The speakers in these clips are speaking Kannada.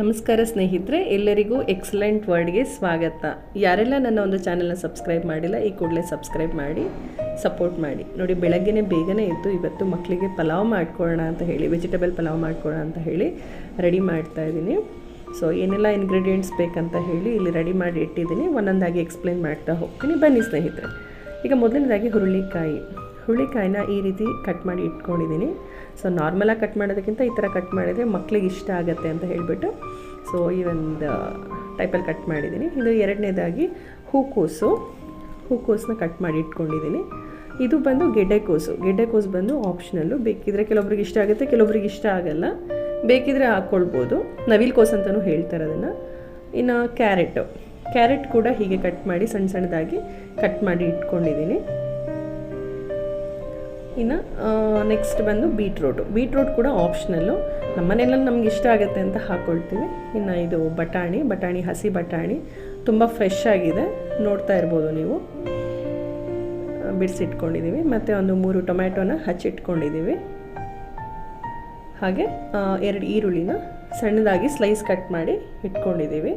ನಮಸ್ಕಾರ ಸ್ನೇಹಿತರೆ, ಎಲ್ಲರಿಗೂ ಎಕ್ಸಲೆಂಟ್ ವರ್ಡ್ಗೆ ಸ್ವಾಗತ. ಯಾರೆಲ್ಲ ನನ್ನ ಒಂದು ಚಾನಲ್ನ ಸಬ್ಸ್ಕ್ರೈಬ್ ಮಾಡಿಲ್ಲ, ಈ ಕೂಡಲೇ ಸಬ್ಸ್ಕ್ರೈಬ್ ಮಾಡಿ ಸಪೋರ್ಟ್ ಮಾಡಿ. ನೋಡಿ, ಬೆಳಗ್ಗೆನೇ ಬೇಗನೆ ಇತ್ತು ಇವತ್ತು ಮಕ್ಕಳಿಗೆ ಪಲಾವ್ ಮಾಡ್ಕೊಳ್ಳೋಣ ಅಂತ ಹೇಳಿ ವೆಜಿಟೇಬಲ್ ಪಲಾವ್ ಮಾಡ್ಕೊಳ್ಳೋಣ ಅಂತ ಹೇಳಿ ರೆಡಿ ಮಾಡ್ತಾ ಇದ್ದೀನಿ. ಸೊ ಏನೆಲ್ಲ ಇನ್ಗ್ರೀಡಿಯೆಂಟ್ಸ್ ಬೇಕಂತ ಹೇಳಿ ಇಲ್ಲಿ ರೆಡಿ ಮಾಡಿ ಇಟ್ಟಿದ್ದೀನಿ. ಒಂದೊಂದಾಗಿ ಎಕ್ಸ್ಪ್ಲೇನ್ ಮಾಡ್ತಾ ಹೋಗ್ತೀನಿ. ಬನ್ನಿ ಸ್ನೇಹಿತರೆ. ಈಗ ಮೊದಲನೇದಾಗಿ ಹುರುಳಿಕಾಯಿ. ಹುರುಳಿಕಾಯಿನ ಈ ರೀತಿ ಕಟ್ ಮಾಡಿ ಇಟ್ಕೊಂಡಿದ್ದೀನಿ. ಸೊ ನಾರ್ಮಲಾಗಿ ಕಟ್ ಮಾಡೋದಕ್ಕಿಂತ ಈ ಥರ ಕಟ್ ಮಾಡಿದರೆ ಮಕ್ಳಿಗೆ ಇಷ್ಟ ಆಗುತ್ತೆ ಅಂತ ಹೇಳಿಬಿಟ್ಟು ಸೊ ಈ ಒಂದು ಟೈಪಲ್ಲಿ ಕಟ್ ಮಾಡಿದ್ದೀನಿ. ಇದು ಎರಡನೇದಾಗಿ ಹೂಕೋಸು. ಹೂಕೋಸನ್ನ ಕಟ್ ಮಾಡಿ ಇಟ್ಕೊಂಡಿದ್ದೀನಿ. ಇದು ಬಂದು ಗೆಡ್ಡೆಕೋಸು. ಗೆಡ್ಡೆಕೋಸು ಬಂದು ಆಪ್ಷನಲ್ಲು ಬೇಕಿದ್ರೆ ಕೆಲವೊಬ್ರಿಗೆ ಇಷ್ಟ ಆಗುತ್ತೆ, ಕೆಲವೊಬ್ರಿಗೆ ಇಷ್ಟ ಆಗಲ್ಲ. ಬೇಕಿದ್ರೆ ಹಾಕ್ಕೊಳ್ಬೋದು ನವಿಲ್ ಕೋಸು ಅಂತಲೂ ಹೇಳ್ತಾರೆ ಅದನ್ನು ಇನ್ನು ಕ್ಯಾರೆಟು. ಕ್ಯಾರೆಟ್ ಕೂಡ ಹೀಗೆ ಕಟ್ ಮಾಡಿ ಸಣ್ಣ ಸಣ್ಣದಾಗಿ ಕಟ್ ಮಾಡಿ ಇಟ್ಕೊಂಡಿದ್ದೀನಿ. ಇನ್ನು ನೆಕ್ಸ್ಟ್ ಬಂದು ಬೀಟ್ರೋಟು ಬೀಟ್ರೋಟ್ ಕೂಡ ಆಪ್ಷನಲ್ಲು ನಮ್ಮ ಮನೆಯಲ್ಲಿ ನಮ್ಗೆ ಇಷ್ಟ ಆಗುತ್ತೆ ಅಂತ ಹಾಕ್ಕೊಳ್ತೀವಿ ಇನ್ನು ಇದು ಬಟಾಣಿ ಬಟಾಣಿ, ಹಸಿ ಬಟಾಣಿ. ತುಂಬ ಫ್ರೆಶ್ ಆಗಿದೆ. ನೋಡ್ತಾ ಇರ್ಬೋದು ನೀವು. ಬಿಡಿಸಿಟ್ಕೊಂಡಿದ್ದೀವಿ ಮತ್ತು ಒಂದು ಮೂರು ಟೊಮ್ಯಾಟೊನ ಹಚ್ಚಿಟ್ಕೊಂಡಿದ್ದೀವಿ ಹಾಗೆ ಎರಡು ಈರುಳ್ಳಿನ ಸಣ್ಣದಾಗಿ ಸ್ಲೈಸ್ ಕಟ್ ಮಾಡಿ ಇಟ್ಕೊಂಡಿದ್ದೀವಿ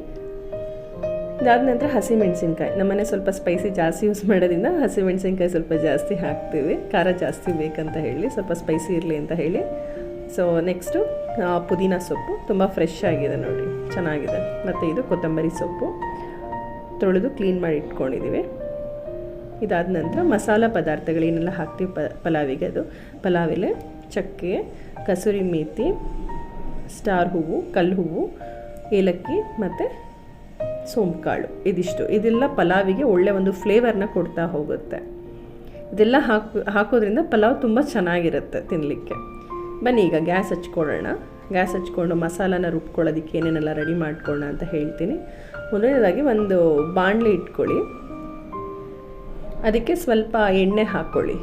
ಇದಾದ ನಂತರ ಹಸಿಮೆಣಸಿನ್ಕಾಯಿ. ನಮ್ಮನೆ ಸ್ವಲ್ಪ ಸ್ಪೈಸಿ ಜಾಸ್ತಿ ಯೂಸ್ ಮಾಡೋದ್ರಿಂದ ಹಸಿಮೆಣಸಿನ್ಕಾಯಿ ಸ್ವಲ್ಪ ಜಾಸ್ತಿ ಹಾಕ್ತೀವಿ. ಖಾರ ಜಾಸ್ತಿ ಬೇಕಂತ ಹೇಳಿ, ಸ್ವಲ್ಪ ಸ್ಪೈಸಿ ಇರಲಿ ಅಂತ ಹೇಳಿ. ಸೊ ನೆಕ್ಸ್ಟು ಪುದೀನ ಸೊಪ್ಪು ತುಂಬ ಫ್ರೆಶ್ ಆಗಿದೆ ನೋಡಿ. ಚೆನ್ನಾಗಿದೆ. ಮತ್ತು ಇದು ಕೊತ್ತಂಬರಿ ಸೊಪ್ಪು. ತೊಳೆದು ಕ್ಲೀನ್ ಮಾಡಿ ಇಟ್ಕೊಂಡಿದ್ದೀವಿ ಇದಾದ ನಂತರ ಮಸಾಲ ಪದಾರ್ಥಗಳೇನೆಲ್ಲ ಹಾಕ್ತೀವಿ ಪ, ಪಲಾವಿಗೆ ಅದು. ಪಲಾವಿಲೆ, ಚಕ್ಕೆ, ಕಸೂರಿ ಮೇಥಿ ಸ್ಟಾರ್ ಹೂವು, ಕಲ್ಲು ಹೂವು, ಏಲಕ್ಕಿ ಮತ್ತು ಸೋಂಪುಕಾಳು ಇದಿಷ್ಟು. ಇದೆಲ್ಲ ಪಲಾವಿಗೆ ಒಳ್ಳೆ ಒಂದು ಫ್ಲೇವರ್ನ ಕೊಡ್ತಾ ಹೋಗುತ್ತೆ. ಇದೆಲ್ಲ ಹಾಕಿ, ಹಾಕೋದ್ರಿಂದ ಪಲಾವ್ ತುಂಬ ಚೆನ್ನಾಗಿರುತ್ತೆ ತಿನ್ನಲಿಕ್ಕೆ ಬನ್ನಿ ಈಗ ಗ್ಯಾಸ್ ಹಚ್ಕೊಳ್ಳೋಣ. ಗ್ಯಾಸ್ ಹಚ್ಕೊಂಡು ಮಸಾಲಾನ ರುಬ್ಕೊಳ್ಳೋದಕ್ಕೆ ಏನೇನೆಲ್ಲ ರೆಡಿ ಮಾಡ್ಕೊಳ್ಳೋಣ ಅಂತ ಹೇಳ್ತೀನಿ. ಮೊದಲನೇದಾಗಿ ಒಂದು ಬಾಣಲೆ ಇಟ್ಕೊಳ್ಳಿ. ಅದಕ್ಕೆ ಸ್ವಲ್ಪ ಎಣ್ಣೆ ಹಾಕ್ಕೊಳ್ಳಿ.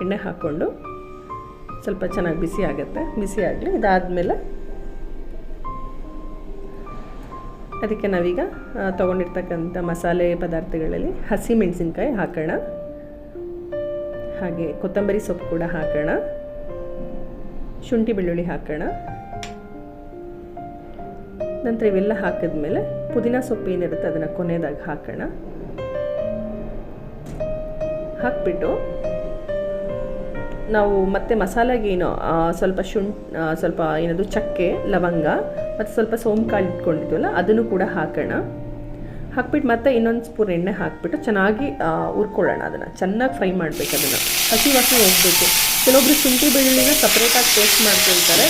ಎಣ್ಣೆ ಹಾಕ್ಕೊಂಡು ಸ್ವಲ್ಪ ಚೆನ್ನಾಗಿ ಬಿಸಿ ಆಗುತ್ತೆ. ಬಿಸಿ ಆಗಲಿ, ಇದಾದಮೇಲೆ ಅದಕ್ಕೆ ನಾವೀಗ ತೊಗೊಂಡಿರ್ತಕ್ಕಂಥ ಮಸಾಲೆ ಪದಾರ್ಥಗಳಲ್ಲಿ ಹಸಿ ಮೆಣಸಿನ್ಕಾಯಿ ಹಾಕೋಣ. ಹಾಗೆ ಕೊತ್ತಂಬರಿ ಸೊಪ್ಪು ಕೂಡ ಹಾಕೋಣ. ಶುಂಠಿ ಬೆಳ್ಳುಳ್ಳಿ ಹಾಕೋಣ. ನಂತರ ಇವೆಲ್ಲ ಹಾಕಿದ್ಮೇಲೆ ಪುದೀನ ಸೊಪ್ಪು ಏನಿರುತ್ತೆ ಅದನ್ನು ಕೊನೆಯದಾಗಿ ಹಾಕೋಣ. ಹಾಕ್ಬಿಟ್ಟು ನಾವು ಮತ್ತೆ ಮಸಾಲೆಗೆ ಏನೋ ಸ್ವಲ್ಪ ಶುಂಠಿ ಸ್ವಲ್ಪ ಏನದು ಚಕ್ಕೆ, ಲವಂಗ ಮತ್ತು ಸ್ವಲ್ಪ ಸೋಂಕಾಳು ಇಟ್ಕೊಂಡಿದ್ವಲ್ಲ, ಅದನ್ನು ಕೂಡ ಹಾಕೋಣ. ಹಾಕ್ಬಿಟ್ಟು ಮತ್ತೆ ಇನ್ನೊಂದು ಸ್ಪೂನ್ ಎಣ್ಣೆ ಹಾಕ್ಬಿಟ್ಟು ಚೆನ್ನಾಗಿ ಹುರ್ಕೊಳ್ಳೋಣ ಅದನ್ನು. ಚೆನ್ನಾಗಿ ಫ್ರೈ ಮಾಡಬೇಕು ಅದನ್ನು. ಹಸಿ ವಾಸನೆ ಹೋಗಬೇಕು. ಕೆಲವೊಬ್ರು ಶುಂಠಿ ಬೆಳ್ಳುಳ್ಳಿನ ಸಪ್ರೇಟಾಗಿ ಪೇಸ್ಟ್ ಮಾಡ್ಕೊಳ್ತಾರೆ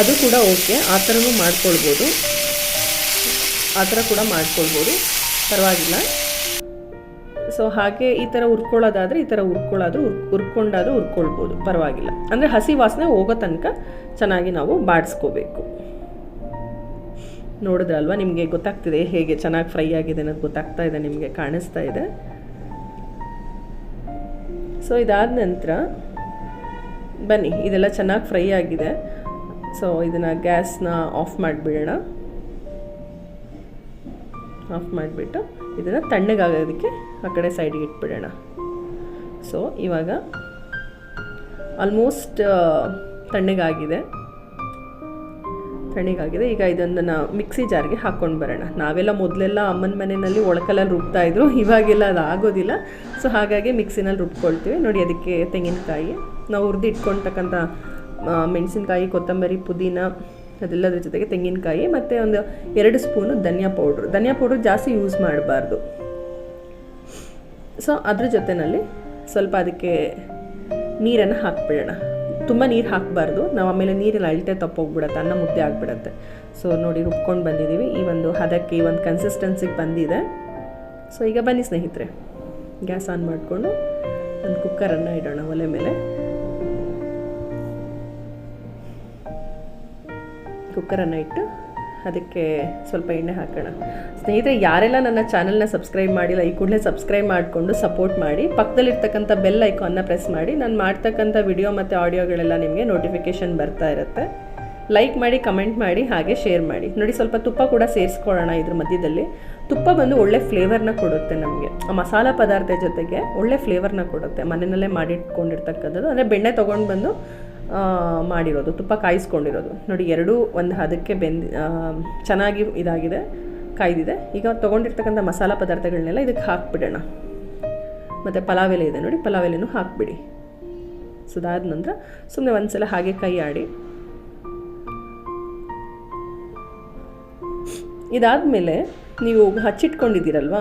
ಅದು ಕೂಡ ಓಕೆ ಆ ಥರನೂ ಮಾಡ್ಕೊಳ್ಬೋದು. ಆ ಥರ ಕೂಡ ಮಾಡ್ಕೊಳ್ಬೋದು. ಪರವಾಗಿಲ್ಲ. ಸೊ ಹಾಗೆ ಈ ಥರ ಹುರ್ಕೊಳ್ಳೋದಾದರೆ ಈ ಥರ ಉರ್ಕೊಳ್ಳೋದು ಹುರ್ಕೊಂಡಾದರೂ ಉರ್ಕೊಳ್ಬೋದು. ಪರವಾಗಿಲ್ಲ. ಅಂದರೆ ಹಸಿ ವಾಸನೆ ಹೋಗೋ ತನಕ ಚೆನ್ನಾಗಿ ನಾವು ಬಾಡಿಸ್ಕೋಬೇಕು. ನೋಡಿದ್ರಲ್ವಾ? ನಿಮಗೆ ಗೊತ್ತಾಗ್ತಿದೆ ಹೇಗೆ ಚೆನ್ನಾಗಿ ಫ್ರೈ ಆಗಿದೆ ಅನ್ನೋದು ಗೊತ್ತಾಗ್ತಾ ಇದೆ, ನಿಮಗೆ ಕಾಣಿಸ್ತಾ ಇದೆ. ಸೊ ಇದಾದ ನಂತರ ಬನ್ನಿ, ಇದೆಲ್ಲ ಚೆನ್ನಾಗಿ ಫ್ರೈ ಆಗಿದೆ. ಸೊ ಇದನ್ನು ಗ್ಯಾಸ್ನ ಆಫ್ ಮಾಡಿಬಿಡೋಣ. ಆಫ್ ಮಾಡಿಬಿಟ್ಟು ಇದನ್ನು ತಣ್ಣಗಾಗೋದಕ್ಕೆ ಆ ಕಡೆ ಸೈಡಿಗೆ ಇಟ್ಬಿಡೋಣ. ಸೊ ಇವಾಗ ಆಲ್ಮೋಸ್ಟ್ ತಣ್ಣಗಾಗಿದೆ. ತಣ್ಣಗಾಗಿದೆ. ಈಗ ಇದನ್ನು ಮಿಕ್ಸಿ ಜಾರ್ಗೆ ಹಾಕ್ಕೊಂಡು ಬರೋಣ. ನಾವೆಲ್ಲ ಮೊದಲೆಲ್ಲ ಅಮ್ಮನ ಮನೆಯಲ್ಲಿ ಒಳಕಲ್ಲಲ್ಲಿ ರುಬ್ತಾಯಿದ್ರು ಇವಾಗೆಲ್ಲ ಅದು ಆಗೋದಿಲ್ಲ. ಸೊ ಹಾಗಾಗಿ ಮಿಕ್ಸಿನಲ್ಲಿ ರುಬ್ಕೊಳ್ತೀವಿ. ನೋಡಿ, ಅದಕ್ಕೆ ತೆಂಗಿನಕಾಯಿ. ನಾವು ಹುರಿದು ಇಟ್ಕೊಳ್ತಕ್ಕಂಥ ಮೆಣಸಿನ್ಕಾಯಿ, ಕೊತ್ತಂಬರಿ, ಪುದೀನ ಅದೆಲ್ಲದ್ರ ಜೊತೆಗೆ ತೆಂಗಿನಕಾಯಿ, ಮತ್ತು ಒಂದು ಎರಡು ಸ್ಪೂನು ಧನಿಯಾ ಪೌಡ್ರು. ಧನಿಯಾ ಪೌಡ್ರ್ ಜಾಸ್ತಿ ಯೂಸ್ ಮಾಡಬಾರ್ದು. ಸೊ ಅದ್ರ ಜೊತೆಯಲ್ಲಿ ಸ್ವಲ್ಪ ಅದಕ್ಕೆ ನೀರನ್ನು ಹಾಕ್ಬಿಡೋಣ. ತುಂಬ ನೀರು ಹಾಕಬಾರ್ದು. ನಾವು ಆಮೇಲೆ ನೀರಲ್ಲಿ ಅಳತೆ ತಪ್ಪೋಗ್ಬಿಡತ್ತೆ, ಅನ್ನ ಮುದ್ದೆ ಆಗಿಬಿಡತ್ತೆ. ಸೊ ನೋಡಿ ರುಬ್ಕೊಂಡು ಬಂದಿದ್ದೀವಿ ಈ ಒಂದು ಹದಕ್ಕೆ ಈ ಒಂದು ಕನ್ಸಿಸ್ಟೆನ್ಸಿಗೆ ಬಂದಿದೆ. ಸೊ ಈಗ ಬನ್ನಿ ಸ್ನೇಹಿತರೆ. ಗ್ಯಾಸ್ ಆನ್ ಮಾಡಿಕೊಂಡು ಒಂದು ಕುಕ್ಕರನ್ನು ಇಡೋಣ ಒಲೆ ಮೇಲೆ. ಕುಕ್ಕರನ್ನು ಇಟ್ಟು ಅದಕ್ಕೆ ಸ್ವಲ್ಪ ಎಣ್ಣೆ ಹಾಕೋಣ. ಸ್ನೇಹಿತರೆ, ಯಾರೆಲ್ಲ ನನ್ನ ಚಾನಲ್ನ ಸಬ್ಸ್ಕ್ರೈಬ್ ಮಾಡಿಲ್ಲ, ಈ ಕೂಡಲೇ ಸಬ್ಸ್ಕ್ರೈಬ್ ಮಾಡಿಕೊಂಡು ಸಪೋರ್ಟ್ ಮಾಡಿ. ಪಕ್ಕದಲ್ಲಿರ್ತಕ್ಕಂಥ ಬೆಲ್ ಐಕಾನ್ನ ಪ್ರೆಸ್ ಮಾಡಿ. ನಾನು ಮಾಡ್ತಕ್ಕಂಥ ವಿಡಿಯೋ ಮತ್ತು ಆಡಿಯೋಗಳೆಲ್ಲ ನಿಮಗೆ ನೋಟಿಫಿಕೇಶನ್ ಬರ್ತಾ ಇರುತ್ತೆ. ಲೈಕ್ ಮಾಡಿ, ಕಮೆಂಟ್ ಮಾಡಿ, ಹಾಗೆ ಶೇರ್ ಮಾಡಿ. ನೋಡಿ, ಸ್ವಲ್ಪ ತುಪ್ಪ ಕೂಡ ಸೇರಿಸ್ಕೊಳ್ಳೋಣ ಇದ್ರ ಮಧ್ಯದಲ್ಲಿ. ತುಪ್ಪ ಬಂದು ಒಳ್ಳೆ ಫ್ಲೇವರ್ನ ಕೊಡುತ್ತೆ ನಮಗೆ. ಆ ಮಸಾಲ ಪದಾರ್ಥ ಜೊತೆಗೆ ಒಳ್ಳೆ ಫ್ಲೇವರ್ನ ಕೊಡುತ್ತೆ. ಮನೆಯಲ್ಲೇ ಮಾಡಿಟ್ಕೊಂಡಿರ್ತಕ್ಕಂಥದ್ದು. ಅಂದರೆ ಬೆಣ್ಣೆ ತೊಗೊಂಡು ಬಂದು ಮಾಡಿರೋದು, ತುಪ್ಪ ಕಾಯಿಸ್ಕೊಂಡಿರೋದು. ನೋಡಿ, ಎರಡೂ, ಒಂದು ಹದಕ್ಕೆ ಬೆಂದು ಚೆನ್ನಾಗಿ ಇದಾಗಿದೆ, ಕಾಯ್ದಿದೆ. ಈಗ ತೊಗೊಂಡಿರ್ತಕ್ಕಂಥ ಮಸಾಲ ಪದಾರ್ಥಗಳನ್ನೆಲ್ಲ ಇದಕ್ಕೆ ಹಾಕ್ಬಿಡೋಣ. ಮತ್ತು ಪಲಾವ್ ಎಲೆ ಇದೆ ನೋಡಿ, ಪಲಾವ್ ಎಲೆನೂ ಹಾಕ್ಬಿಡಿ. ಸೊ ಅದಾದ ನಂತರ ಸುಮ್ಮನೆ ಒಂದ್ಸಲ ಹಾಗೆ ಕೈ ಆಡಿ. ಇದಾದಮೇಲೆ ನೀವು ಹಚ್ಚಿಟ್ಕೊಂಡಿದ್ದೀರಲ್ವಾ?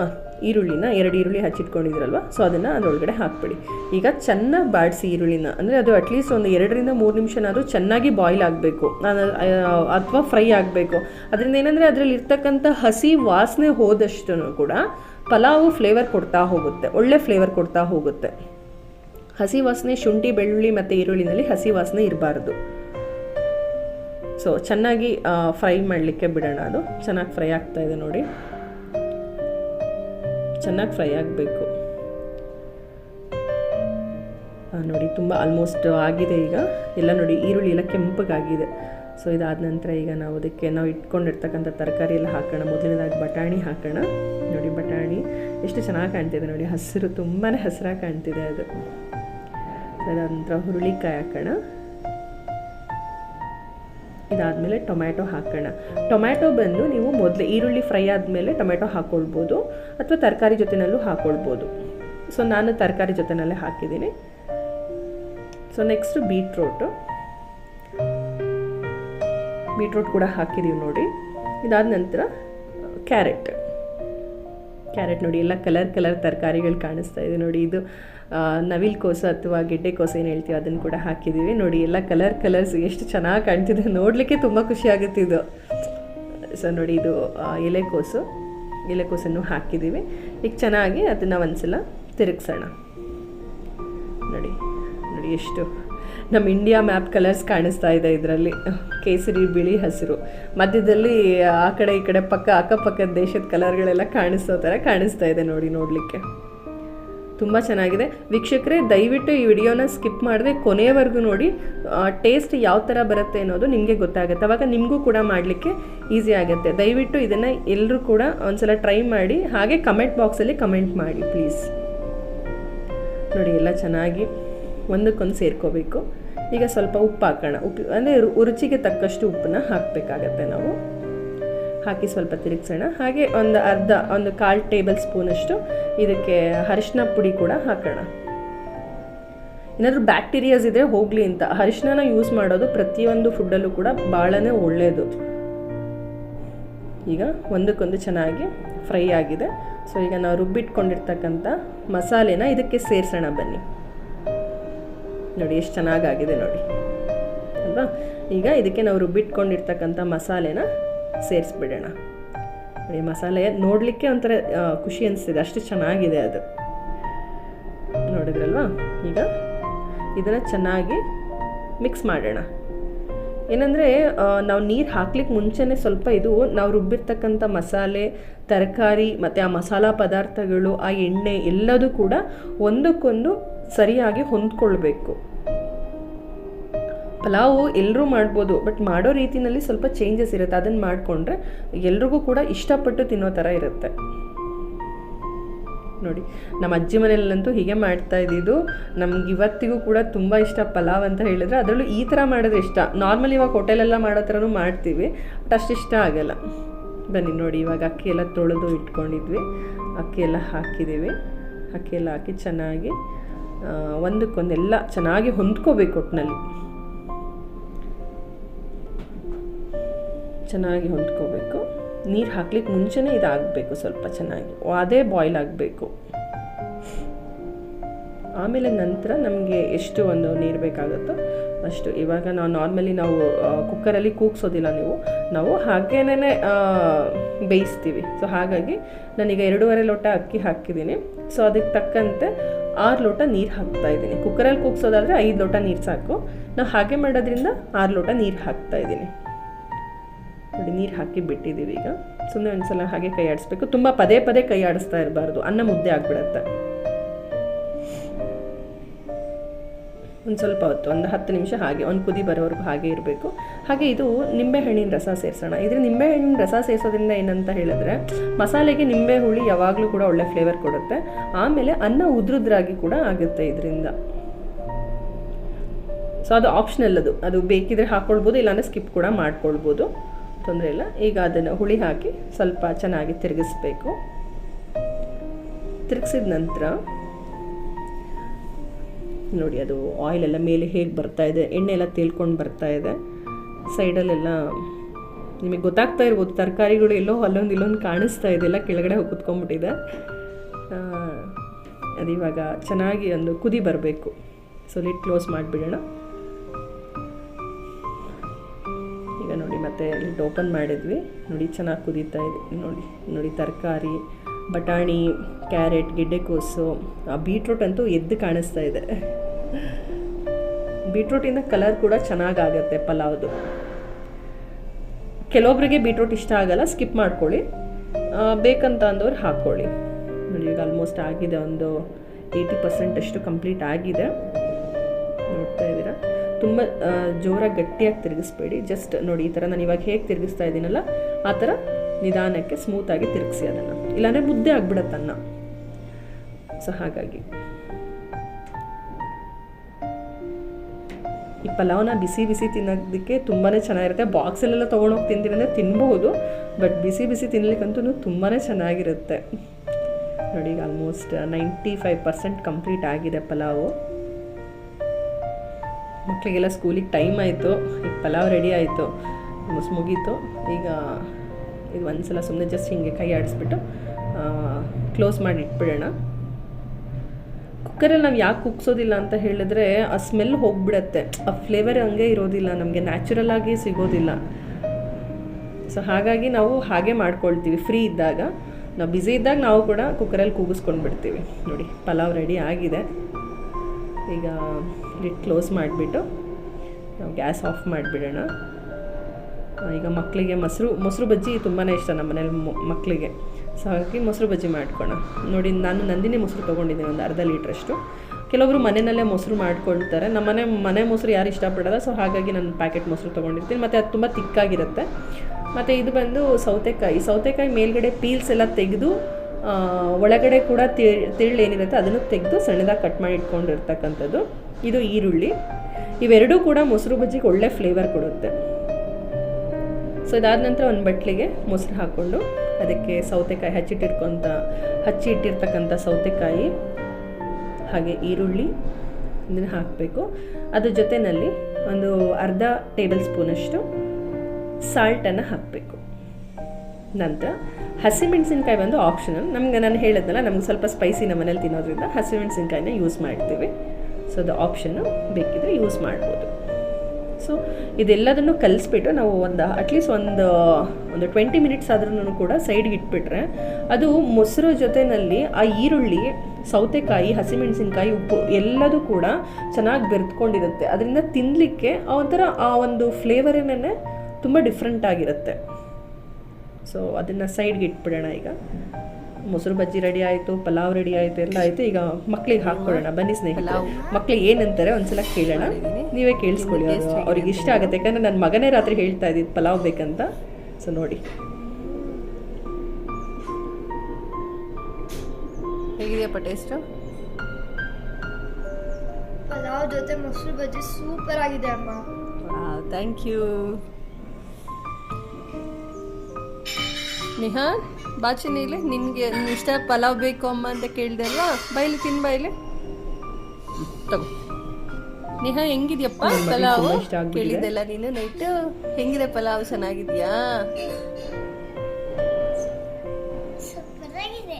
ಈರುಳ್ಳಿನ ಎರಡು ಈರುಳ್ಳಿ ಹಚ್ಚಿಟ್ಕೊಂಡಿದ್ದೀರಲ್ವ? ಸೊ ಅದನ್ನು ಅದರೊಳಗಡೆ ಹಾಕ್ಬಿಡಿ. ಈಗ ಚೆನ್ನಾಗಿ ಬಾಡಿಸಿ ಈರುಳ್ಳಿನ, ಅಂದರೆ ಅದು ಅಟ್ಲೀಸ್ಟ್ ಒಂದು ಎರಡರಿಂದ ಮೂರು ನಿಮಿಷನಾದರೂ ಚೆನ್ನಾಗಿ ಬಾಯ್ಲ್ ಆಗಬೇಕು. ಅಥವಾ ಫ್ರೈ ಆಗಬೇಕು. ಅದರಿಂದ ಏನಂದರೆ ಅದರಲ್ಲಿ ಇರ್ತಕ್ಕಂಥ ಹಸಿ ವಾಸನೆ ಹೋದಷ್ಟು ಕೂಡ ಪಲಾವು ಫ್ಲೇವರ್ ಕೊಡ್ತಾ ಹೋಗುತ್ತೆ. ಒಳ್ಳೆ ಫ್ಲೇವರ್ ಕೊಡ್ತಾ ಹೋಗುತ್ತೆ. ಹಸಿ ವಾಸನೆ ಶುಂಠಿ, ಬೆಳ್ಳುಳ್ಳಿ ಮತ್ತು ಈರುಳ್ಳಿನಲ್ಲಿ ಹಸಿ ವಾಸನೆ ಇರಬಾರ್ದು. ಸೊ ಚೆನ್ನಾಗಿ ಫ್ರೈ ಮಾಡಲಿಕ್ಕೆ ಬಿಡೋಣ ಅದು. ಚೆನ್ನಾಗಿ ಫ್ರೈ ಆಗ್ತಾ ಇದೆ ನೋಡಿ. ಚೆನ್ನಾಗಿ ಫ್ರೈ ಆಗಬೇಕು. ನೋಡಿ, ತುಂಬ ಆಲ್ಮೋಸ್ಟ್ ಆಗಿದೆ ಈಗ. ಎಲ್ಲ ನೋಡಿ, ಈರುಳ್ಳಿ ಎಲ್ಲ ಕೆಂಪಗಾಗಿದೆ ಸೊ ಇದಾದ ನಂತರ ಈಗ ನಾವು ಅದಕ್ಕೆ, ನಾವು ಇಟ್ಕೊಂಡಿರ್ತಕ್ಕಂಥ ತರಕಾರಿ ಎಲ್ಲ ಹಾಕೋಣ. ಮೊದಲನೇದಾಗಿ ಬಟಾಣಿ ಹಾಕೋಣ. ನೋಡಿ, ಬಟಾಣಿ ಎಷ್ಟು ಚೆನ್ನಾಗಿ ಕಾಣ್ತಿದೆ ನೋಡಿ. ಹಸಿರು ತುಂಬಾ ಹಸಿರಾಗಿ ಕಾಣ್ತಿದೆ ಅದು. ಅದಾದ ನಂತರ ಹುರುಳಿಕಾಯಿ ಹಾಕೋಣ. ಇದಾದಮೇಲೆ ಟೊಮ್ಯಾಟೊ ಹಾಕೋಣ. ಟೊಮ್ಯಾಟೊ ಬಂದು ನೀವು ಮೊದಲು ಈರುಳ್ಳಿ ಫ್ರೈ ಆದಮೇಲೆ ಟೊಮ್ಯಾಟೊ ಹಾಕ್ಕೊಳ್ಬೋದು ಅಥವಾ ತರಕಾರಿ ಜೊತೆನಲ್ಲೂ ಹಾಕ್ಕೊಳ್ಬೋದು ಸೊ ನಾನು ತರಕಾರಿ ಜೊತೆನಲ್ಲೇ ಹಾಕಿದ್ದೀನಿ. ಸೊ ನೆಕ್ಸ್ಟು ಬೀಟ್ರೋಟು ಬೀಟ್ರೋಟ್ ಕೂಡ ಹಾಕಿದ್ದೀವಿ ನೋಡಿ. ಇದಾದ ನಂತರ ಕ್ಯಾರೆಟ್ ಕ್ಯಾರೆಟ್ ನೋಡಿ, ಎಲ್ಲ ಕಲರ್ ಕಲರ್ ತರಕಾರಿಗಳು ಕಾಣಿಸ್ತಾ ಇದೆ ನೋಡಿ. ಇದು ನವಿಲ್ ಕೋಸು ಅಥವಾ ಗೆಡ್ಡೆ ಕೋಸು ಏನು ಹೇಳ್ತೀವಿ ಅದನ್ನು ಕೂಡ ಹಾಕಿದ್ದೀವಿ ನೋಡಿ, ಎಲ್ಲ ಕಲರ್ ಕಲರ್ಸ್ ಎಷ್ಟು ಚೆನ್ನಾಗಿ ಕಾಣ್ತಿದೆ. ನೋಡಲಿಕ್ಕೆ ತುಂಬ ಖುಷಿ ಆಗುತ್ತೆ ಇದು. ಸೊ ನೋಡಿ, ಇದು ಎಲೆಕೋಸು ಎಲೆಕೋಸನ್ನು ಹಾಕಿದ್ದೀವಿ ಈಗ ಚೆನ್ನಾಗಿ ಅದನ್ನು ಒಂದ್ಸಲ ತಿರುಗಿಸೋಣ. ನೋಡಿ ನೋಡಿ ಎಷ್ಟು ನಮ್ಮ ಇಂಡಿಯಾ ಮ್ಯಾಪ್ ಕಲರ್ಸ್ ಕಾಣಿಸ್ತಾ ಇದೆ ಇದರಲ್ಲಿ. ಕೇಸರಿ, ಬಿಳಿ ಹಸಿರು. ಮಧ್ಯದಲ್ಲಿ, ಆ ಕಡೆ ಈ ಕಡೆ ಪಕ್ಕ, ಅಕ್ಕಪಕ್ಕದ ದೇಶದ ಕಲರ್ಗಳೆಲ್ಲ ಕಾಣಿಸೋ ಥರ ಕಾಣಿಸ್ತಾ ಇದೆ ನೋಡಿ ನೋಡಲಿಕ್ಕೆ. ತುಂಬ ಚೆನ್ನಾಗಿದೆ. ವೀಕ್ಷಕರೇ, ದಯವಿಟ್ಟು ಈ ವಿಡಿಯೋನ ಸ್ಕಿಪ್ ಮಾಡದೆ ಕೊನೆಯವರೆಗೂ ನೋಡಿ ಟೇಸ್ಟ್ ಯಾವ ಥರ ಬರುತ್ತೆ ಅನ್ನೋದು ನಿಮಗೆ ಗೊತ್ತಾಗುತ್ತೆ. ಅವಾಗ ನಿಮಗೂ ಕೂಡ ಮಾಡಲಿಕ್ಕೆ ಈಸಿ ಆಗುತ್ತೆ. ದಯವಿಟ್ಟು ಇದನ್ನು ಎಲ್ಲರೂ ಕೂಡ ಒಂದ್ಸಲ ಟ್ರೈ ಮಾಡಿ, ಹಾಗೆ ಕಮೆಂಟ್ ಬಾಕ್ಸಲ್ಲಿ ಕಮೆಂಟ್ ಮಾಡಿ ಪ್ಲೀಸ್ ನೋಡಿ, ಎಲ್ಲ ಚೆನ್ನಾಗಿ ಒಂದಕ್ಕೊಂದು ಸೇರ್ಕೋಬೇಕು. ಈಗ ಸ್ವಲ್ಪ ಉಪ್ಪು ಹಾಕೋಣ. ಉಪ್ಪು ಅಂದರೆ ರುಚಿಗೆ ತಕ್ಕಷ್ಟು ಉಪ್ಪನ್ನ ಹಾಕಬೇಕಾಗತ್ತೆ ನಾವು. ಹಾಕಿ ಸ್ವಲ್ಪ ತಿರುಗಿಸೋಣ. ಹಾಗೆ ಒಂದು ಅರ್ಧ, ಒಂದು ಕಾಲು ಟೇಬಲ್ ಸ್ಪೂನಷ್ಟು ಇದಕ್ಕೆ ಅರಿಶಿನ ಪುಡಿ ಕೂಡ ಹಾಕೋಣ. ಏನಾದರೂ ಬ್ಯಾಕ್ಟೀರಿಯಾಸ್ ಇದ್ದರೆ ಹೋಗಲಿ ಅಂತ. ಅರಿಶಿನ ಯೂಸ್ ಮಾಡೋದು ಪ್ರತಿಯೊಂದು ಫುಡ್ಡಲ್ಲೂ ಕೂಡ ಭಾಳನೇ ಒಳ್ಳೆಯದು ಈಗ ಒಂದಕ್ಕೊಂದು ಚೆನ್ನಾಗಿ ಫ್ರೈ ಆಗಿದೆ. ಸೊ ಈಗ ನಾವು ರುಬ್ಬಿಟ್ಕೊಂಡಿರ್ತಕ್ಕಂಥ ಮಸಾಲೆನ ಇದಕ್ಕೆ ಸೇರಿಸೋಣ ಬನ್ನಿ. ನೋಡಿ, ಎಷ್ಟು ಚೆನ್ನಾಗಾಗಿದೆ ನೋಡಿ. ಅಲ್ವಾ? ಈಗ ಇದಕ್ಕೆ ನಾವು ರುಬ್ಬಿಟ್ಕೊಂಡಿರ್ತಕ್ಕಂಥ ಮಸಾಲೆನ ಸೇರಿಸ್ಬಿಡೋಣ. ನೋಡಿ, ಮಸಾಲೆ ನೋಡಲಿಕ್ಕೆ ಒಂಥರ ಖುಷಿ ಅನಿಸ್ತಿದೆ. ಅಷ್ಟು ಚೆನ್ನಾಗಿದೆ ಅದು. ನೋಡಿದ್ರಲ್ವಾ? ಈಗ ಇದನ್ನು ಚೆನ್ನಾಗಿ ಮಿಕ್ಸ್ ಮಾಡೋಣ. ಏನಂದರೆ ನಾವು ನೀರು ಹಾಕ್ಲಿಕ್ಕೆ ಮುಂಚೆನೇ ಸ್ವಲ್ಪ ಇದು, ನಾವು ರುಬ್ಬಿರ್ತಕ್ಕಂಥ ಮಸಾಲೆ, ತರಕಾರಿ, ಮತ್ತು ಆ ಮಸಾಲ ಪದಾರ್ಥಗಳು, ಆ ಎಣ್ಣೆ ಎಲ್ಲದೂ ಕೂಡ ಒಂದಕ್ಕೊಂದು ಸರಿಯಾಗಿ ಹೊಂದ್ಕೊಳ್ಬೇಕು. ಪಲಾವು ಎಲ್ಲರೂ ಮಾಡ್ಬೋದು, ಬಟ್ ಮಾಡೋ ರೀತಿನಲ್ಲಿ ಸ್ವಲ್ಪ ಚೇಂಜಸ್ ಇರುತ್ತೆ. ಅದನ್ನು ಮಾಡಿಕೊಂಡ್ರೆ ಎಲ್ರಿಗೂ ಕೂಡ ಇಷ್ಟಪಟ್ಟು ತಿನ್ನೋ ಥರ ಇರುತ್ತೆ. ನೋಡಿ, ನಮ್ಮ ಅಜ್ಜಿ ಮನೆಯಲ್ಲಂತೂ ಹೀಗೆ ಮಾಡ್ತಾ ಇದ್ದಿದ್ದು. ನಮ್ಗೆ ಇವತ್ತಿಗೂ ಕೂಡ ತುಂಬ ಇಷ್ಟ ಪಲಾವ್ ಅಂತ ಹೇಳಿದ್ರೆ ಅದರಲ್ಲೂ ಈ ಥರ ಮಾಡಿದ್ರೆ ಇಷ್ಟ. ನಾರ್ಮಲ್ ಇವಾಗ ಹೋಟೆಲೆಲ್ಲ ಮಾಡೋ ಥರನೂ ಮಾಡ್ತೀವಿ, ಬಟ್ ಅಷ್ಟು ಇಷ್ಟ ಆಗಲ್ಲ. ಬನ್ನಿ ನೋಡಿ, ಇವಾಗ ಅಕ್ಕಿ ಎಲ್ಲ ತೊಳೆದು ಇಟ್ಕೊಂಡಿದ್ವಿ. ಅಕ್ಕಿ ಎಲ್ಲ ಹಾಕಿದ್ದೀವಿ. ಅಕ್ಕಿ ಎಲ್ಲ ಹಾಕಿ ಚೆನ್ನಾಗಿ ಒಂದಕ್ಕೊಂದೆಲ್ಲ ಚೆನ್ನಾಗಿ ಹೊಂದ್ಕೋಬೇಕು ಒಟ್ಟಿನಲ್ಲಿ ಚೆನ್ನಾಗಿ ಹೊಂದ್ಕೋಬೇಕು. ನೀರು ಹಾಕ್ಲಿಕ್ಕೆ ಮುಂಚೆನೇ ಇದಾಗಬೇಕು ಸ್ವಲ್ಪ ಚೆನ್ನಾಗಿ. ಅದೇ ಬಾಯ್ಲ್ ಆಗಬೇಕು. ಆಮೇಲೆ ನಂತರ ನಮಗೆ ಎಷ್ಟು ಒಂದು ನೀರು ಬೇಕಾಗುತ್ತೋ ಅಷ್ಟು. ಇವಾಗ ನಾವು ನಾರ್ಮಲಿ ನಾವು ಕುಕ್ಕರಲ್ಲಿ ಕೂಗ್ಸೋದಿಲ್ಲ ನೀವು. ನಾವು ಹಾಗೇನೇ ಬೇಯಿಸ್ತೀವಿ. ಸೊ ಹಾಗಾಗಿ ನಾನೀಗ ಎರಡೂವರೆ ಲೋಟ ಅಕ್ಕಿ ಹಾಕಿದ್ದೀನಿ. ಸೊ ಅದಕ್ಕೆ ತಕ್ಕಂತೆ ಆರು ಲೋಟ ನೀರು ಹಾಕ್ತಾ ಇದ್ದೀನಿ. ಕುಕ್ಕರಲ್ಲಿ ಕೂಗ್ಸೋದಾದರೆ ಐದು ಲೋಟ ನೀರು ಸಾಕು. ನಾವು ಹಾಗೆ ಮಾಡೋದ್ರಿಂದ ಆರು ಲೋಟ ನೀರು ಹಾಕ್ತಾ ಇದ್ದೀನಿ. ನೋಡಿ, ನೀರು ಹಾಕಿ ಬಿಟ್ಟಿದ್ದೀವಿ ಈಗ. ಸುಮ್ಮನೆ ಒಂದ್ಸಲ ಹಾಗೆ ಕೈ ಆಡಿಸ್ಬೇಕು. ತುಂಬ ಪದೇ ಪದೇ ಕೈ ಆಡಿಸ್ತಾ ಇರಬಾರ್ದು. ಅನ್ನ ಮುದ್ದೆ ಆಗ್ಬಿಡತ್ತೆ. ಒಂದು ಸ್ವಲ್ಪ ಹೊತ್ತು, ಒಂದು ಹತ್ತು ನಿಮಿಷ ಹಾಗೆ, ಒಂದು ಕುದಿ ಬರೋವರೆಗೂ ಹಾಗೆ ಇರಬೇಕು. ಹಾಗೆ ಇದು ನಿಂಬೆಹಣ್ಣಿನ ರಸ ಸೇರಿಸೋಣ. ಇದ್ರ ನಿಂಬೆಹಣ್ಣಿನ ರಸ ಸೇರಿಸೋದ್ರಿಂದ ಏನಂತ ಹೇಳಿದ್ರೆ, ಮಸಾಲೆಗೆ ನಿಂಬೆ ಹುಳಿ ಯಾವಾಗಲೂ ಕೂಡ ಒಳ್ಳೆ ಫ್ಲೇವರ್ ಕೊಡುತ್ತೆ. ಆಮೇಲೆ ಅನ್ನ ಉದ್ರುದ್ರಾಗಿ ಕೂಡ ಆಗುತ್ತೆ ಇದರಿಂದ. ಸೊ ಅದು ಆಪ್ಷನಲ್ ಅದು. ಅದು ಬೇಕಿದ್ರೆ ಹಾಕ್ಕೊಳ್ಬೋದು ಇಲ್ಲಾಂದರೆ ಸ್ಕಿಪ್ ಕೂಡ ಮಾಡ್ಕೊಳ್ಬೋದು. ತೊಂದರೆ ಇಲ್ಲ. ಈಗ ಅದನ್ನು ಹುಳಿ ಹಾಕಿ ಸ್ವಲ್ಪ ಚೆನ್ನಾಗಿ ತಿರುಗಿಸ್ಬೇಕು. ತಿರುಗಿಸಿದ ನಂತರ ನೋಡಿ ಅದು ಆಯಿಲ್ ಎಲ್ಲ ಮೇಲೆ ಹೇಗೆ ಬರ್ತಾ ಇದೆ ಎಣ್ಣೆ ಎಲ್ಲ ತೇಲ್ಕೊಂಡು ಬರ್ತಾ ಇದೆ. ಸೈಡಲ್ಲೆಲ್ಲ ನಿಮಗೆ ಗೊತ್ತಾಗ್ತಾ ಇರ್ಬೋದು ತರಕಾರಿಗಳು ಎಲ್ಲೋ ಅಲ್ಲೊಂದು ಇಲ್ಲೊಂದು ಕಾಣಿಸ್ತಾ ಇದೆ ಎಲ್ಲ ಕೆಳಗಡೆ ಹೋಗಿ ಕುತ್ಕೊಂಡ್ಬಿಟ್ಟಿದೆ. ಆ, ಅದು ಇವಾಗ ಚೆನ್ನಾಗಿ ಒಂದು ಕುದಿ ಬರಬೇಕು. ಸೊ ಲಿಟ್ ಕ್ಲೋಸ್ ಮಾಡಿಬಿಡೋಣ. ಮತ್ತೆ ಲಿಡ್ ಓಪನ್ ಮಾಡಿದ್ವಿ. ನೋಡಿ, ಚೆನ್ನಾಗಿ ಕುದೀತಾ ಇದೆ. ನೋಡಿ ನೋಡಿ, ತರಕಾರಿ, ಬಟಾಣಿ, ಕ್ಯಾರೆಟ್ ಗೆಡ್ಡೆಕೋಸು ಆ ಬೀಟ್ರೂಟ್ ಅಂತೂ ಎದ್ದು ಕಾಣಿಸ್ತಾ ಇದೆ. ಬೀಟ್ರೂಟಿಂದ ಕಲರ್ ಕೂಡ ಚೆನ್ನಾಗಾಗತ್ತೆ ಪಲಾವ್ದು. ಕೆಲವೊಬ್ಬರಿಗೆ ಬೀಟ್ರೂಟ್ ಇಷ್ಟ ಆಗಲ್ಲ ಸ್ಕಿಪ್ ಮಾಡ್ಕೊಳ್ಳಿ. ಬೇಕಂತ ಅಂದವ್ರು ಹಾಕ್ಕೊಳ್ಳಿ ನೋಡಿ, ಈಗ ಆಲ್ಮೋಸ್ಟ್ ಆಗಿದೆ ಒಂದು ಏಯ್ಟಿ ಪರ್ಸೆಂಟ್ ಅಷ್ಟು ಕಂಪ್ಲೀಟ್ ಆಗಿದೆ. ನೋಡ್ತಾ ಇದ್ದೀರಾ? ತುಂಬ ಜೋರಾಗಿ ಗಟ್ಟಿಯಾಗಿ ತಿರುಗಿಸ್ಬೇಡಿ. ಜಸ್ಟ್ ನೋಡಿ, ಈ ಥರ ನಾನು ಇವಾಗ ಹೇಗೆ ತಿರುಗಿಸ್ತಾ ಇದ್ದೀನಲ್ಲ, ಆ ಥರ ನಿಧಾನಕ್ಕೆ ಸ್ಮೂತಾಗಿ ತಿರುಗಿಸಿ ಅದನ್ನು. ಇಲ್ಲಾಂದರೆ ಮುದ್ದೆ ಆಗ್ಬಿಡತ್ತನ್ನ ಸೊ ಹಾಗಾಗಿ. ಈ ಪಲಾವ್ನ ಬಿಸಿ ಬಿಸಿ ತಿನ್ನೋದಕ್ಕೆ ತುಂಬಾ ಚೆನ್ನಾಗಿರುತ್ತೆ. ಬಾಕ್ಸಲ್ಲೆಲ್ಲ ತೊಗೊಂಡೋಗಿ ತಿಂತೀವಿ ಅಂದರೆ ತಿನ್ಬಹುದು ಬಟ್ ಬಿಸಿ ಬಿಸಿ ತಿನ್ನಲಿಕ್ಕಂತೂ ತುಂಬಾ ಚೆನ್ನಾಗಿರುತ್ತೆ. ನೋಡಿ, ಈಗ almost ninety five percent complete ಆಗಿದೆ ಪಲಾವು. ಮಕ್ಕಳಿಗೆಲ್ಲ ಸ್ಕೂಲಿಗೆ ಟೈಮ್ ಆಯಿತು ಈಗ ಪಲಾವ್ ರೆಡಿ ಆಯಿತು ಮುಗೀತು. ಈಗ ಇದು ಒಂದ್ಸಲ ಸುಮ್ಮನೆ ಜಸ್ಟ್ ಹಿಂಗೆ ಕೈ ಆಡಿಸ್ಬಿಟ್ಟು ಕ್ಲೋಸ್ ಮಾಡಿ ಇಟ್ಬಿಡೋಣ. ಕುಕ್ಕರಲ್ಲಿ ನಾವು ಯಾಕೆ ಕುಗ್ಸೋದಿಲ್ಲ ಅಂತ ಹೇಳಿದ್ರೆ, ಆ ಸ್ಮೆಲ್ ಹೋಗ್ಬಿಡತ್ತೆ. ಆ ಫ್ಲೇವರ್ ಹಂಗೆ ಇರೋದಿಲ್ಲ, ನಮಗೆ ನ್ಯಾಚುರಲ್ ಆಗಿ ಸಿಗೋದಿಲ್ಲ. ಸೊ ಹಾಗಾಗಿ ನಾವು ಹಾಗೆ ಮಾಡ್ಕೊಳ್ತೀವಿ ಫ್ರೀ ಇದ್ದಾಗ. ನಾವು ಬ್ಯುಸಿ ಇದ್ದಾಗ ನಾವು ಕೂಡ ಕುಕ್ಕರಲ್ಲಿ ಕೂಗಿಸ್ಕೊಂಡು ಬಿಡ್ತೀವಿ ನೋಡಿ, ಪಲಾವ್ ರೆಡಿ ಆಗಿದೆ. ಈಗ ಲಿಟ್ ಕ್ಲೋಸ್ ಮಾಡಿಬಿಟ್ಟು ನಾವು ಗ್ಯಾಸ್ ಆಫ್ ಮಾಡಿಬಿಡೋಣ. ಈಗ ಮಕ್ಕಳಿಗೆ ಮೊಸರು ಮೊಸರು ಬಜ್ಜಿ ತುಂಬಾ ಇಷ್ಟ ನಮ್ಮ ಮನೇಲಿ ಮಕ್ಕಳಿಗೆ. ಸೊ ಹಾಗಾಗಿ ಮೊಸರು ಬಜ್ಜಿ ಮಾಡ್ಕೋಣ ನೋಡಿ, ನಾನು ನಂದಿನಿ ಮೊಸರು ತೊಗೊಂಡಿದ್ದೀನಿ ಒಂದು ಅರ್ಧ ಲೀಟ್ರಷ್ಟು. ಕೆಲವರು ಮನೆಯಲ್ಲೇ ಮೊಸರು ಮಾಡ್ಕೊಳ್ತಾರೆ. ನಮ್ಮ ಮನೆ ಮನೆ ಮೊಸರು ಯಾರು ಇಷ್ಟಪಡಲ್ಲ ಸೊ ಹಾಗಾಗಿ ನಾನು ಪ್ಯಾಕೆಟ್ ಮೊಸರು ತೊಗೊಂಡಿರ್ತೀನಿ. ಮತ್ತು ಅದು ತುಂಬ ತಿಕ್ಕಾಗಿರುತ್ತೆ. ಮತ್ತು ಇದು ಬಂದು ಸೌತೆಕಾಯಿ. ಸೌತೆಕಾಯಿ ಮೇಲ್ಗಡೆ ಪೀಲ್ಸ್ ಎಲ್ಲ ತೆಗೆದು ಒಳಗಡೆ ಕೂಡ ತಿಳ್ ಏನಿರುತ್ತೆ ಅದನ್ನು ತೆಗೆದು ಸಣ್ಣದಾಗಿ ಕಟ್ ಮಾಡಿ ಇಟ್ಕೊಂಡಿರ್ತಕ್ಕಂಥದ್ದು. ಇದು ಈರುಳ್ಳಿ. ಇವೆರಡೂ ಕೂಡ ಮೊಸರು ಬಜ್ಜಿಗೆ ಒಳ್ಳೆ ಫ್ಲೇವರ್ ಕೊಡುತ್ತೆ. ಸೊ ಇದಾದ ನಂತರ ಒಂದು ಬಟ್ಲಿಗೆ ಮೊಸರು ಹಾಕ್ಕೊಂಡು ಅದಕ್ಕೆ ಸೌತೆಕಾಯಿ ಹಚ್ಚಿಟ್ಟಿರ್ಕೊಂತ ಹಚ್ಚಿ ಇಟ್ಟಿರ್ತಕ್ಕಂಥ ಸೌತೆಕಾಯಿ, ಹಾಗೆ ಈರುಳ್ಳಿ ಇದನ್ನು ಹಾಕಬೇಕು. ಅದ್ರ ಜೊತೆಯಲ್ಲಿ ಒಂದು ಅರ್ಧ ಟೇಬಲ್ ಸ್ಪೂನಷ್ಟು ಸಾಲ್ಟನ್ನು ಹಾಕಬೇಕು. ನಂತರ ಹಸಿಮೆಣಸಿನ್ಕಾಯಿ ಬಂದು ಆಪ್ಷನಲ್ ನಮ್ಗೆ ನಾನು ಹೇಳಿದ್ನಲ್ಲ, ನಮ್ಗೆ ಸ್ವಲ್ಪ ಸ್ಪೈಸಿ ನಮ್ಮ ಮನೇಲಿ ತಿನ್ನೋದ್ರಿಂದ ಹಸಿಮೆಣಸಿನ್ಕಾಯಿನ ಯೂಸ್ ಮಾಡ್ತೀವಿ. ಸೊ ಅದು ಆಪ್ಷನ್ನು ಬೇಕಿದ್ರೆ ಯೂಸ್ ಮಾಡ್ಬೋದು. ಸೊ ಇದೆಲ್ಲದನ್ನು ಕಲಿಸ್ಬಿಟ್ಟು ನಾವು ಒಂದು ಅಟ್ಲೀಸ್ಟ್ ಒಂದು ಒಂದು ಟ್ವೆಂಟಿ ಮಿನಿಟ್ಸ್ ಆದ್ರೂ ಕೂಡ ಸೈಡ್ಗೆ ಇಟ್ಬಿಟ್ರೆ, ಅದು ಮೊಸರು ಜೊತೆಯಲ್ಲಿ ಆ ಈರುಳ್ಳಿ, ಸೌತೆಕಾಯಿ, ಹಸಿಮೆಣಸಿನ್ಕಾಯಿ, ಉಪ್ಪು ಎಲ್ಲದೂ ಕೂಡ ಚೆನ್ನಾಗಿ ಬೆರೆತ್ಕೊಂಡಿರುತ್ತೆ ಅದರಿಂದ ತಿನ್ನಲಿಕ್ಕೆ ಆ ಒಂಥರ ಆ ಒಂದು ಫ್ಲೇವರನ್ನೇ ತುಂಬ ಡಿಫ್ರೆಂಟ್ ಆಗಿರುತ್ತೆ. ಸೊ ಅದನ್ನು ಸೈಡ್ಗೆ ಇಟ್ಬಿಡೋಣ ಈಗ. ಮೊಸರು ಬಜ್ಜಿ ರೆಡಿ ಆಯಿತು ಪಲಾವ್ ರೆಡಿ ಆಯಿತು ಎಲ್ಲ ಆಯಿತು. ಈಗ ಮಕ್ಕಳಿಗೆ ಹಾಕ್ಕೊಳ್ಳೋಣ. ಬನ್ನಿ ಸ್ನೇಹಿತರೆ. ಮಕ್ಳಿಗೆ ಏನಂತಾರೆ ಒಂದ್ಸಲ ಕೇಳೋಣ. ನೀವೇ ಕೇಳಿಸ್ಕೊಳ್ಳಿ ಅವರು. ಅವ್ರಿಗೆ ಇಷ್ಟ ಆಗುತ್ತೆ. ಯಾಕಂದ್ರೆ ನನ್ನ ಮಗನೇ ರಾತ್ರಿ ಹೇಳ್ತಾ ಇದ್ದಿದ್ದು ಪಲಾವ್ ಬೇಕಂತ. ಸೊ ನೋಡಿ. ಹೇಗಿದೆಯಪ್ಪ ಟೇಸ್ಟು ಪಲಾವ್ ಜೊತೆ ಮೊಸರು ಬಜ್ಜಿ ಸೂಪರ್ ಆಗಿದೆ ಅಮ್ಮ. ಥ್ಯಾಂಕ್ ಯು ನಿಹಾನ್ ಬಾಚಿನಿ ಇಲ್ಲಿ ನಿನಗೆ ಇಷ್ಟ ಪಲಾವ್ ಬೇಕು ಅಮ್ಮ ಅಂತ ಕೇಳಿದೆ ಅಲ್ವಾ ಬೈಲಿ ತಿನ್ ಬೈಲಿ. ತಗೋ. ನಿಹಾ ಹೆಂಗಿದ್ಯಪ್ಪ ಪಲಾವ್. ಕೇಳಿದ್ದೆಲ್ಲ ನೀನು ನೈಟ್? ಹೆಂಗಿದೆ ಪಲಾವ್? ಚೆನ್ನಾಗಿದ್ಯಾ? ಸೂಪರ್ ಆಗಿದೆ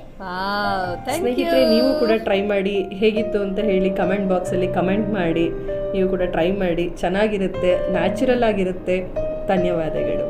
ಥ್ಯಾಂಕ್ ಯು ಸ್ನೇಹಿತರೆ ನೀವು ಕೂಡ ಟ್ರೈ ಮಾಡಿ. ಹೇಗಿತ್ತು ಅಂತ ಹೇಳಿ ಕಮೆಂಟ್ ಬಾಕ್ಸಲ್ಲಿ ಕಮೆಂಟ್ ಮಾಡಿ. ನೀವು ಕೂಡ ಟ್ರೈ ಮಾಡಿ. ಚೆನ್ನಾಗಿರುತ್ತೆ ನ್ಯಾಚುರಲ್ ಆಗಿರುತ್ತೆ. ಧನ್ಯವಾದಗಳು.